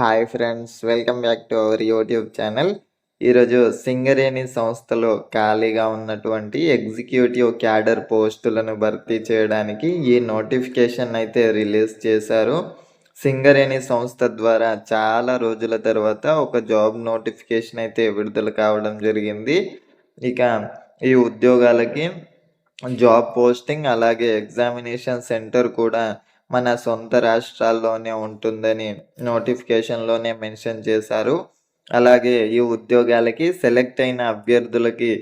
Hi friends welcome back to our YouTube channel ఈరోజు సింగరేణి సంస్థలో ఖాళీగా ఉన్నటువంటి ఎగ్జిక్యూటివ్ క్యాడర్ పోస్టులను భర్తీ చేయడానికి ఈ నోటిఫికేషన్ అయితే రిలీజ్ చేశారు. సింగరేణి సంస్థ ద్వారా చాలా రోజుల తర్వాత ఒక జాబ్ నోటిఫికేషన్ అయితే విడుదల కావడం జరిగింది. ఇక ఈ ఉద్యోగాలకి జాబ్ పోస్టింగ్ అలాగే ఎగ్జామినేషన్ సెంటర్ కూడా మన సొంత రాష్ట్రాల్లోనే ఉంటుందని నోటిఫికేషన్లోనే మెన్షన్ చేశారు. అలాగే ఈ ఉద్యోగాలకి సెలెక్ట్ అయిన అభ్యర్థులకి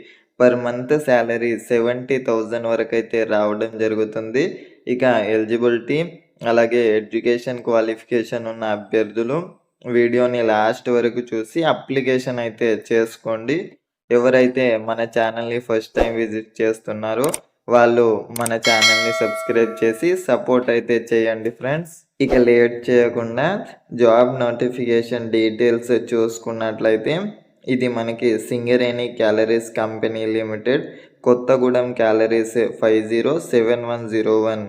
per month salary seventy thousand వరకు అయితే రావడం జరుగుతుంది. ఇక ఎలిజిబిలిటీ అలాగే ఎడ్యుకేషన్ క్వాలిఫికేషన్ ఉన్న అభ్యర్థులు వీడియోని లాస్ట్ వరకు చూసి అప్లికేషన్ అయితే చేసుకోండి. ఎవరైతే మన ఛానల్ని ఫస్ట్ టైం విజిట్ చేస్తున్నారో వాళ్ళు మన ఛానల్ని సబ్స్క్రైబ్ చేసి సపోర్ట్ అయితే చేయండి ఫ్రెండ్స్. ఇక లేట్ చేయకుండా జాబ్ నోటిఫికేషన్ డీటెయిల్స్ చూసుకున్నట్లయితే ఇది మనకి Singareni collieries company limited Kothagudem collieries five zero seven one zero one.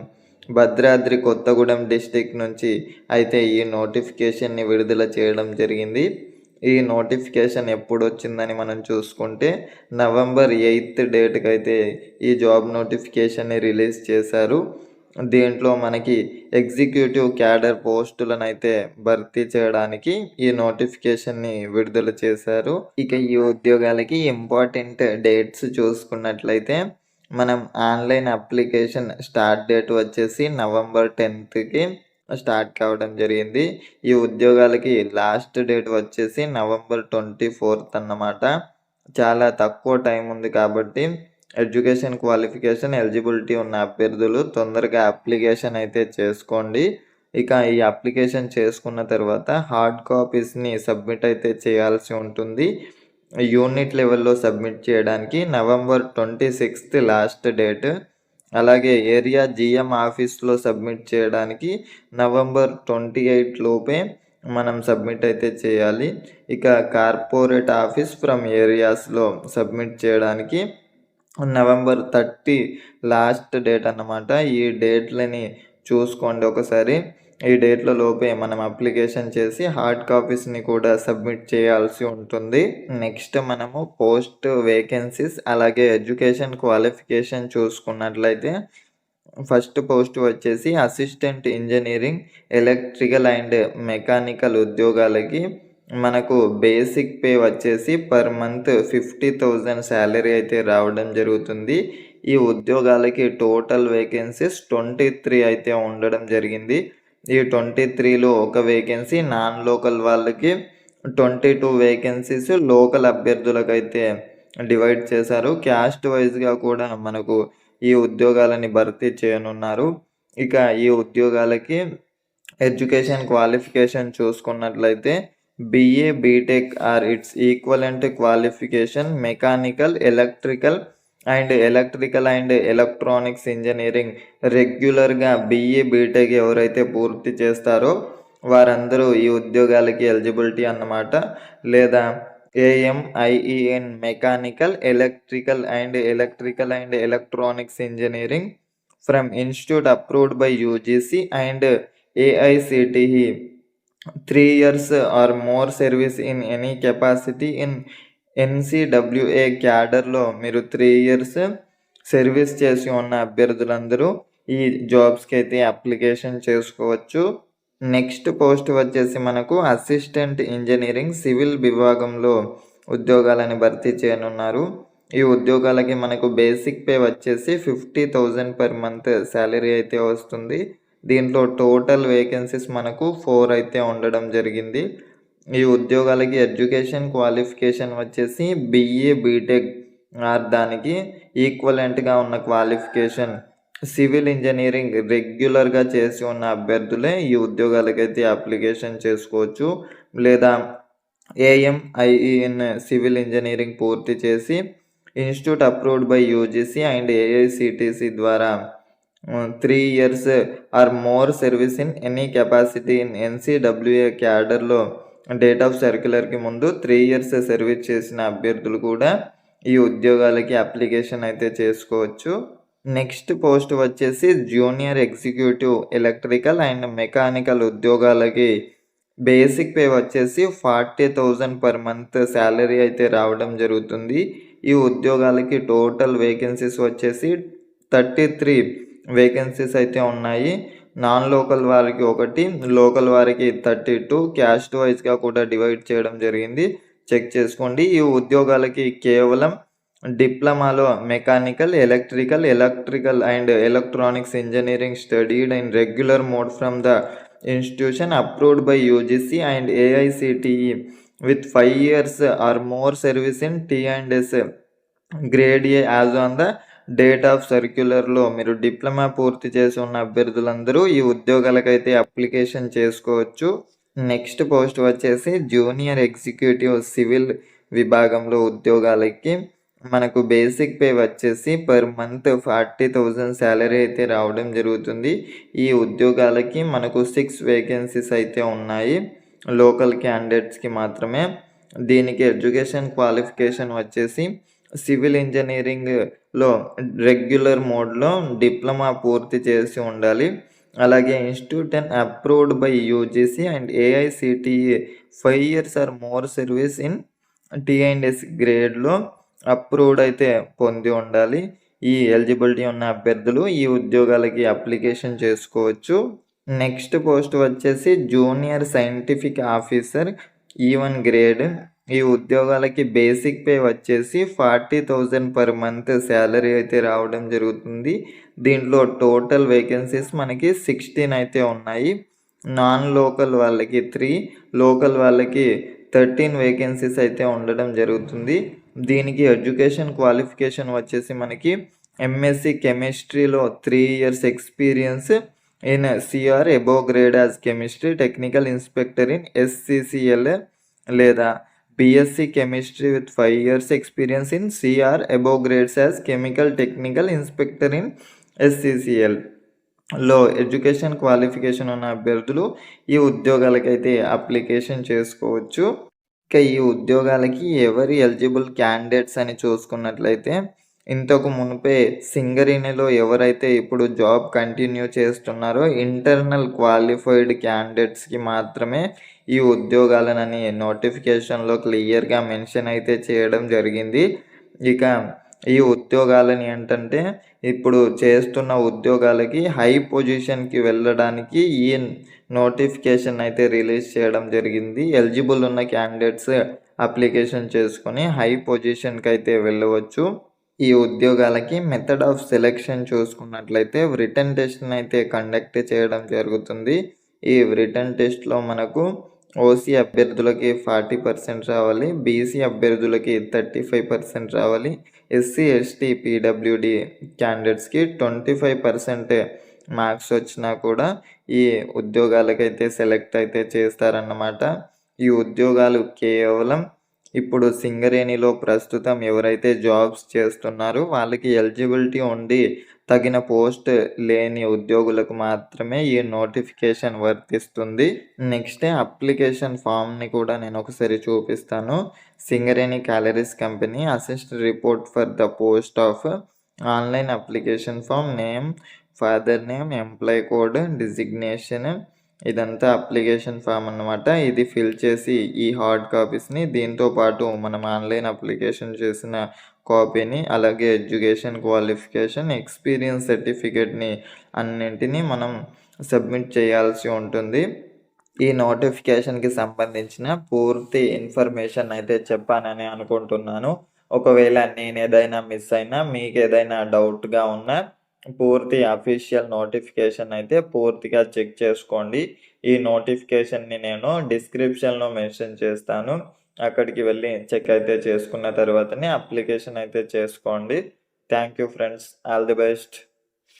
Bhadradri Kothagudem district నుంచి అయితే ఈ నోటిఫికేషన్ని విడుదల చేయడం జరిగింది. ఈ నోటిఫికేషన్ ఎప్పుడు వచ్చిందని మనం చూసుకుంటే నవంబర్ ఎయిత్ డేట్కి అయితే ఈ జాబ్ నోటిఫికేషన్ని రిలీజ్ చేశారు. దీంట్లో మనకి ఎగ్జిక్యూటివ్ క్యాడర్ పోస్టులను అయితే భర్తీ చేయడానికి ఈ నోటిఫికేషన్ని విడుదల చేశారు. ఇక ఈ ఉద్యోగాలకి ఇంపార్టెంట్ డేట్స్ చూసుకున్నట్లయితే మనం ఆన్లైన్ అప్లికేషన్ స్టార్ట్ డేట్ వచ్చేసి నవంబర్ టెన్త్కి స్టార్ట్ కావడం జరిగింది. ఈ ఉద్యోగాలకి లాస్ట్ డేట్ వచ్చేసి నవంబర్ ట్వంటీ ఫోర్త్ అన్నమాట. చాలా తక్కువ టైం ఉంది కాబట్టి ఎడ్యుకేషన్ క్వాలిఫికేషన్ ఎలిజిబిలిటీ ఉన్న అభ్యర్థులు తొందరగా అప్లికేషన్ అయితే చేసుకోండి. ఇక ఈ అప్లికేషన్ చేసుకున్న తర్వాత హార్డ్ కాపీస్ని సబ్మిట్ అయితే చేయాల్సి ఉంటుంది. యూనిట్ లెవెల్లో సబ్మిట్ చేయడానికి November twenty sixth last date. అలాగే ఏరియా జిఎం ఆఫీస్లో సబ్మిట్ చేయడానికి నవంబర్ ట్వంటీ ఎయిట్ లోపే మనం సబ్మిట్ అయితే చేయాలి. ఇక కార్పొరేట్ ఆఫీస్ ఫ్రమ్ ఏరియాస్లో సబ్మిట్ చేయడానికి నవంబర్ థర్టీ లాస్ట్ డేట్ అన్నమాట. ఈ డేట్లని చూసుకోండి ఒకసారి. ఈ డేట్ల లోపే మనం అప్లికేషన్ చేసి హార్డ్ కాపీస్ని కూడా సబ్మిట్ చేయాల్సి ఉంటుంది. నెక్స్ట్ మనము పోస్ట్ వేకెన్సీస్ అలాగే ఎడ్యుకేషన్ క్వాలిఫికేషన్ చూసుకున్నట్లయితే ఫస్ట్ పోస్ట్ వచ్చేసి assistant engineering electrical and mechanical ఉద్యోగాలకి మనకు బేసిక్ పే వచ్చేసి per month fifty thousand salary అయితే రావడం జరుగుతుంది. ఈ ఉద్యోగాలకి టోటల్ వేకెన్సీస్ ట్వంటీ త్రీ అయితే ఉండడం జరిగింది. ఈ ట్వంటీ త్రీలో ఒక వేకెన్సీ నాన్ లోకల్ వాళ్ళకి ట్వంటీ టూ వేకెన్సీస్ లోకల్ అభ్యర్థులకు అయితే డివైడ్ చేశారు క్యాస్ట్ వైజ్గా కూడా మనకు ఈ ఉద్యోగాలని భర్తీ చేయనున్నారు. ఇక ఈ ఉద్యోగాలకి ఎడ్యుకేషన్ క్వాలిఫికేషన్ చూసుకున్నట్లయితే BA BTech or it's equivalent qualification mechanical electrical and electrical and electronics engineering రెగ్యులర్గా బీఈ బీటెక్ ఎవరైతే పూర్తి చేస్తారో వారందరూ ఈ ఉద్యోగాలకి ఎలిజిబిలిటీ అన్నమాట. లేదా AMIE in mechanical electrical and electrical and electronics engineering from institute approved by UGC and AICTE three years or more service in any capacity in NCWA క్యాడర్లో మీరు త్రీ ఇయర్స్ సర్వీస్ చేసి ఉన్న అభ్యర్థులందరూ ఈ జాబ్స్కి అయితే అప్లికేషన్ చేసుకోవచ్చు. నెక్స్ట్ పోస్ట్ వచ్చేసి మనకు అసిస్టెంట్ ఇంజనీరింగ్ సివిల్ విభాగంలో ఉద్యోగాలను భర్తీ చేయనున్నారు. ఈ ఉద్యోగాలకి మనకు బేసిక్ పే వచ్చేసి fifty thousand per month salary అయితే వస్తుంది. దీంట్లో టోటల్ వేకెన్సీస్ మనకు ఫోర్ అయితే ఉండడం జరిగింది. ఈ ఉద్యోగాలకి ఎడ్యుకేషన్ క్వాలిఫికేషన్ వచ్చేసి బిఏ బీటెక్ ఆర్ దానికి ఈక్వలెంట్గా ఉన్న క్వాలిఫికేషన్ సివిల్ ఇంజనీరింగ్ రెగ్యులర్గా చేసి ఉన్న అభ్యర్థులే ఈ ఉద్యోగాలకైతే అప్లికేషన్ చేసుకోవచ్చు. లేదా ఏఎంఐఈఎన్ సివిల్ ఇంజనీరింగ్ పూర్తి చేసి institute approved by UGC and AICTC ద్వారా three years or more service in any capacity in NCWA క్యాడర్లో డేట్ ఆఫ్ సర్క్యులర్కి ముందు త్రీ ఇయర్స్ సర్వీస్ చేసిన అభ్యర్థులు కూడా ఈ ఉద్యోగాలకి అప్లికేషన్ అయితే చేసుకోవచ్చు. నెక్స్ట్ పోస్ట్ వచ్చేసి junior executive electrical and mechanical ఉద్యోగాలకి బేసిక్ పే వచ్చేసి forty thousand per month salary అయితే రావడం జరుగుతుంది. ఈ ఉద్యోగాలకి టోటల్ వేకెన్సీస్ వచ్చేసి థర్టీ త్రీ వేకెన్సీస్ అయితే ఉన్నాయి. నాన్ లోకల్ వారికి ఒకటి లోకల్ వారికి థర్టీ టూ క్యాస్ట్ వైజ్గా కూడా డివైడ్ చేయడం జరిగింది. చెక్ చేసుకోండి. ఈ ఉద్యోగాలకి కేవలం డిప్లొమాలో mechanical electrical electrical and electronics engineering studied and regular mode from the institution approved by UGC and AICTE with five years or more service in T and S grade A as on the date of సర్క్యులర్లో మీరు diploma పూర్తి చేసి ఉన్న అభ్యర్థులందరూ ఈ ఉద్యోగాలకైతే application చేసుకోవచ్చు. Next post వచ్చేసి junior executive civil విభాగంలో ఉద్యోగాలకి. మనకు బేసిక్ పే వచ్చేసి per month forty thousand salary అయితే రావడం జరుగుతుంది. ఈ ఉద్యోగాలకి మనకు సిక్స్ వేకెన్సీస్ అయితే ఉన్నాయి. లోకల్ క్యాండిడేట్స్కి మాత్రమే. దీనికి ఎడ్యుకేషన్ క్వాలిఫికేషన్ వచ్చేసి సివిల్ ఇంజనీరింగ్ లో రెగ్యులర్ మోడ్లో డిప్లొమా పూర్తి చేసి ఉండాలి. అలాగే institute and approved by UGC and AICTE five years or more service in T గ్రేడ్లో approved అయితే పొంది ఉండాలి. ఈ ఎలిజిబిలిటీ ఉన్న అభ్యర్థులు ఈ ఉద్యోగాలకి అప్లికేషన్ చేసుకోవచ్చు. నెక్స్ట్ పోస్ట్ వచ్చేసి junior scientific officer E one grade ఈ ఉద్యోగాలకి బేసిక్ పే వచ్చేసి forty thousand per month salary అయితే రావడం జరుగుతుంది. దీంట్లో టోటల్ వేకెన్సీస్ మనకి సిక్స్టీన్ అయితే ఉన్నాయి. నాన్ లోకల్ వాళ్ళకి త్రీ లోకల్ వాళ్ళకి థర్టీన్ వేకెన్సీస్ అయితే ఉండడం జరుగుతుంది. దీనికి ఎడ్యుకేషన్ క్వాలిఫికేషన్ వచ్చేసి మనకి ఎంఎస్సి కెమిస్ట్రీలో three years experience in CR above grade as chemistry technical inspector in SCCL లేదా BSc chemistry with five years experience in CR above grades as chemical technical inspector in ఎస్సిసిఎల్లో education qualification ఉన్న అభ్యర్థులు ఈ ఉద్యోగాలకైతే application చేసుకోవచ్చు. ఇక ఈ ఉద్యోగాలకి ఎవరి ఎలిజిబుల్ క్యాండిడేట్స్ అని చూసుకున్నట్లయితే ఇంతకు మునిపే సింగరేణిలో ఎవరైతే ఇప్పుడు జాబ్ కంటిన్యూ చేస్తున్నారో ఇంటర్నల్ క్వాలిఫైడ్ క్యాండిడేట్స్కి మాత్రమే ఈ ఉద్యోగాలనని నోటిఫికేషన్లో క్లియర్గా మెన్షన్ అయితే చేయడం జరిగింది. ఇక ఈ ఉద్యోగాలని ఏంటంటే ఇప్పుడు చేస్తున్న ఉద్యోగాలకి హై పొజిషన్కి వెళ్ళడానికి ఈ నోటిఫికేషన్ అయితే రిలీజ్ చేయడం జరిగింది. ఎలిజిబుల్ ఉన్న క్యాండిడేట్స్ అప్లికేషన్ చేసుకొని హై పొజిషన్కి అయితే వెళ్ళవచ్చు. ఈ ఉద్యోగాలకి మెథడ్ ఆఫ్ సెలెక్షన్ చూసుకున్నట్లయితే రిటర్న్ టెస్ట్ని అయితే కండక్ట్ చేయడం జరుగుతుంది. ఈ రిటర్న్ టెస్ట్లో మనకు ఓసీ అభ్యర్థులకి ఫార్టీ పర్సెంట్ రావాలి బీసీ అభ్యర్థులకి థర్టీ ఫైవ్ పర్సెంట్ రావాలి ఎస్సీ ఎస్టీ పీడబ్ల్యూడి క్యాండిడేట్స్కి ట్వంటీ ఫైవ్ పర్సెంట్ మార్క్స్ వచ్చినా కూడా ఈ ఉద్యోగాలకైతే సెలెక్ట్ అయితే చేస్తారన్నమాట. ఈ ఉద్యోగాలు కేవలం ఇప్పుడు సింగరేణిలో ప్రస్తుతం ఎవరైతే జాబ్స్ చేస్తున్నారో వాళ్ళకి ఎలిజిబిలిటీ ఉండి తగిన పోస్ట్ లేని ఉద్యోగులకు మాత్రమే ఈ నోటిఫికేషన్ వర్తిస్తుంది. నెక్స్ట్ అప్లికేషన్ ఫామ్ని కూడా నేను ఒకసారి చూపిస్తాను. Singareni collieries company assist report for the post of online application form name father name employee code designation ఇదంతా అప్లికేషన్ ఫామ్ అన్నమాట. ఇది ఫిల్ చేసి ఈ హార్డ్ కాపీస్ని దీంతో పాటు మనం ఆన్లైన్ అప్లికేషన్ చేసిన కాపీని అలాగే ఎడ్యుకేషన్ క్వాలిఫికేషన్ ఎక్స్పీరియన్స్ సర్టిఫికేట్ని అన్నింటినీ మనం సబ్మిట్ చేయాల్సి ఉంటుంది. ఈ నోటిఫికేషన్కి సంబంధించిన పూర్తి ఇన్ఫర్మేషన్ అయితే చెప్పానని అనుకుంటున్నాను. ఒకవేళ నేను ఏదైనా మిస్ అయినా మీకు ఏదైనా డౌట్గా ఉన్నా పూర్తి అఫీషియల్ నోటిఫికేషన్ అయితే పూర్తిగా చెక్ చేసుకోండి. ఈ నోటిఫికేషన్ని నేను డిస్క్రిప్షన్లో మెన్షన్ చేస్తాను. అక్కడికి వెళ్ళి చెక్ అయితే చేసుకున్న తర్వాతనే అప్లికేషన్ అయితే చేసుకోండి. Thank you friends all the best